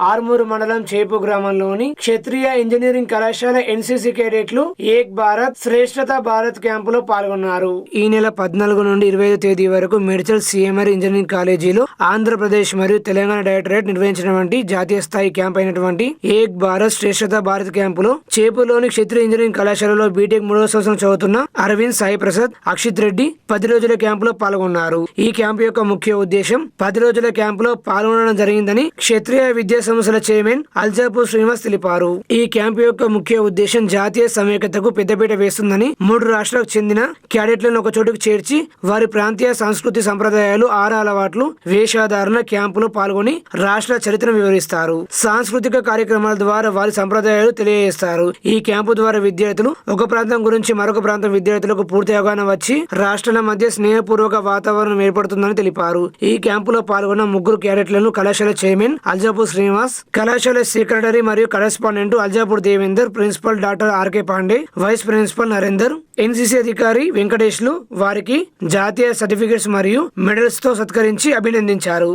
ఆర్మూరు మండలం చేపు గ్రామంలోని క్షత్రియ ఇంజనీరింగ్ కళాశాల ఎన్సీసీ కేడెట్లు ఏక్ భారత్ శ్రేష్టత భారత్ క్యాంపులో పాల్గొన్నారు. ఈ నెల పద్నాలుగు నుండి ఇరవై ఐదు తేదీ వరకు మెడికల్ సిఎంఆర్ ఇంజనీరింగ్ కాలేజీలో ఆంధ్రప్రదేశ్ మరియు తెలంగాణ డైరెక్టరేట్ నిర్వహించినటువంటి జాతీయ స్థాయి క్యాంప్ అయినటువంటి ఏక్ భారత్ శ్రేష్టత భారత్ క్యాంపులో చేపులోని క్షత్రియ ఇంజనీరింగ్ కళాశాలలో బీటెక్ మూడవ సంవత్సరం చదువుతున్న అరవింద్ సాయి ప్రసాద్ అక్షిత్ రెడ్డి పది రోజుల క్యాంపులో పాల్గొన్నారు. ఈ క్యాంపు యొక్క ముఖ్య ఉద్దేశం పది రోజుల క్యాంపులో పాల్గొనడం జరిగిందని క్షత్రియ విద్యా సంస్థల చైర్మన్ అల్జాపూర్ శ్రీనివాస్ తెలిపారు. ఈ క్యాంపు యొక్క ముఖ్య ఉద్దేశం జాతీయ సమైక్యతకు పెద్దపీట వేస్తుందని మూడు రాష్ట్రాలకు చెందిన క్యాడెట్లను ఒక చోటుకు చేర్చి వారి ప్రాంతీయ సంస్కృతి సంప్రదాయాలు ఆర అలవాట్లు వేషధారణ క్యాంపులో పాల్గొని రాష్ట్ర చరిత్రను వివరిస్తారు. సాంస్కృతిక కార్యక్రమాల ద్వారా వారి సంప్రదాయాలు తెలియజేస్తారు. ఈ క్యాంపు ద్వారా విద్యార్థులు ఒక ప్రాంతం గురించి మరొక ప్రాంతం విద్యార్థులకు పూర్తి అవగాహన వచ్చి రాష్ట్రాల మధ్య స్నేహపూర్వక వాతావరణం ఏర్పడుతుందని తెలిపారు. ఈ క్యాంపులో పాల్గొన్న ముగ్గురు క్యాడెట్లను కళాశాల చైర్మన్ అల్జాపూర్ శ్రీనివాస్ శ్రీనివాస్ కళాశాల సెక్రటరీ మరియు correspondent Aljapur Devender principal doctor RK Pandey vice principal Narender NCC అధికారి వెంకటేష్లు వారికి జాతీయ సర్టిఫికెట్స్ మరియు మెడల్స్తో సత్కరించి అభినందించారు.